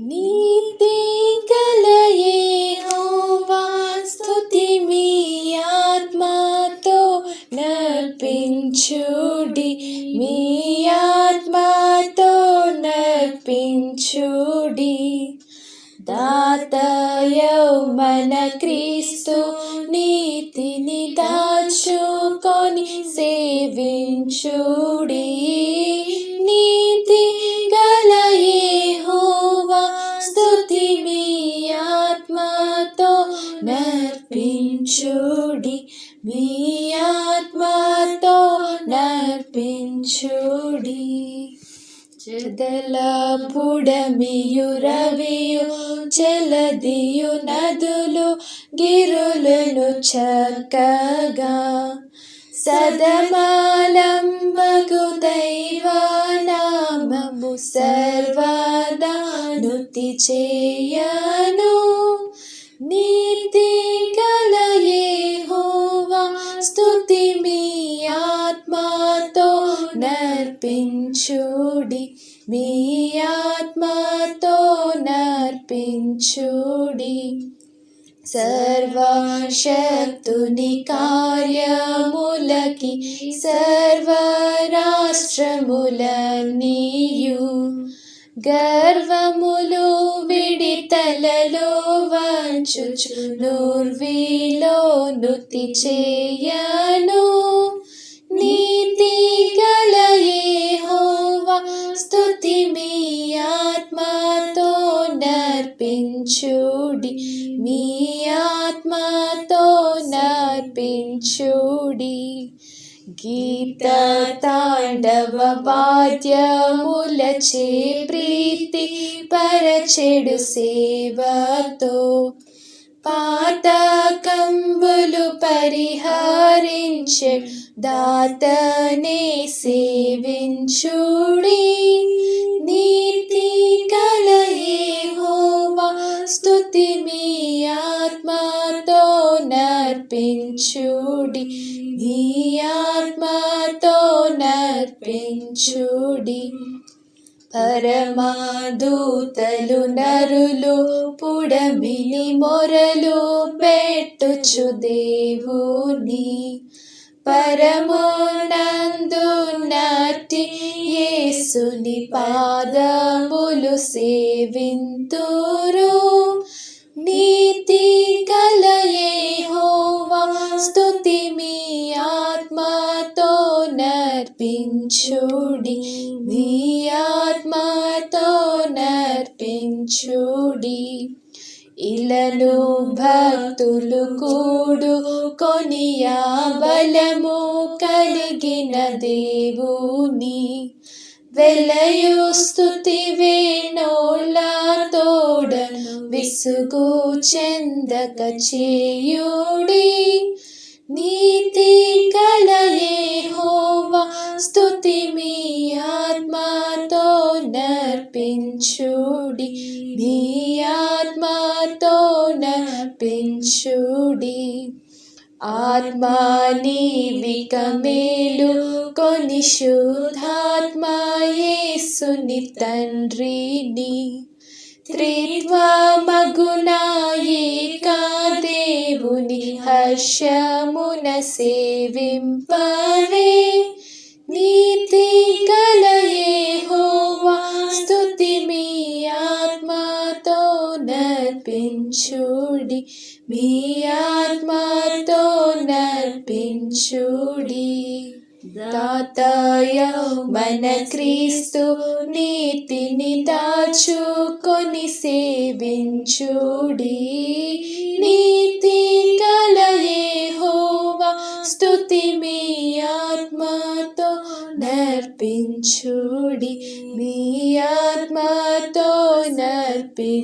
నీతి గల యెహోవా మీ ఆత్మతో నర్పించుడి. మీ ఆత్మతో నర్పించుడి. దాతయౌ మన క్రీస్తు నీతిని దాచుకొని సేవించుడి. నర్పించుడి. మీ ఆత్మతో నర్పించుడి. చెదల బుడమియు రవియు చెలదియు నదులు గిరులను చక్కగా. సదమాలంబగు దైవానామము సర్వదా నుతి చేయను. నీ స్తుతి మీ ఆత్మతో నర్పించుడి. మీ ఆత్మతో నర్పించుడి. సర్వశక్తుని కార్యములకి సర్వరాష్ట్రములన్నీయు గర్వములు విడితలలో వంచుచు నూర్విలో నుతి చేయను. నీతి గలయే హోవా స్థుతి మీ ఆత్మతో నర్పించుడి. మీ ఆత్మతో నర్పించుడి. గీత తాండవ వాద్యములచే ప్రీతి పరచెడు సేవతో పాతకంబులు పరిహరించే దాతనే సేవించుడి. నీతి కలయే యెహోవా స్థుతి మీ ఆత్మతో నర్పించుడి. నీయా నాతో నర్పించుడి. పరమాదూతలు నరులు పుడమిని మొరలు పెట్టుచు దేవుని. పరమోనందు నాటి యేసుని పాదములు సేవింతురు. నర్పించుడి మీ ఆత్మతో నర్పించుడి. ఇలను భక్తులు కూడు కొనియా బలము కలిగిన దేవుని. వెలయు స్తుతి వేణోళ్ళ తోడను విసుగు చెందక చేయుడి. నీతి కల స్తుతి మీ ఆత్మతో నర్పించుడి. మీ ఆత్మతో నర్పించుడి. ఆత్మాని వికమేలు కొని శుద్ధాత్మ యేసుని తండ్రిని త్రిత్వమగునాయికా దేవుని హర్షమున సేవింపవే. నర్పించుడి. మీ ఆత్మతో నర్పించుడి. దాతయ మన క్రీస్తు నీతిని దాచుకొని సేవించుడి. నీతి కలయే హోవా స్తుతి మీ ఆత్మతో నర్పించుడి. మీ ఆత్మతో నర్పి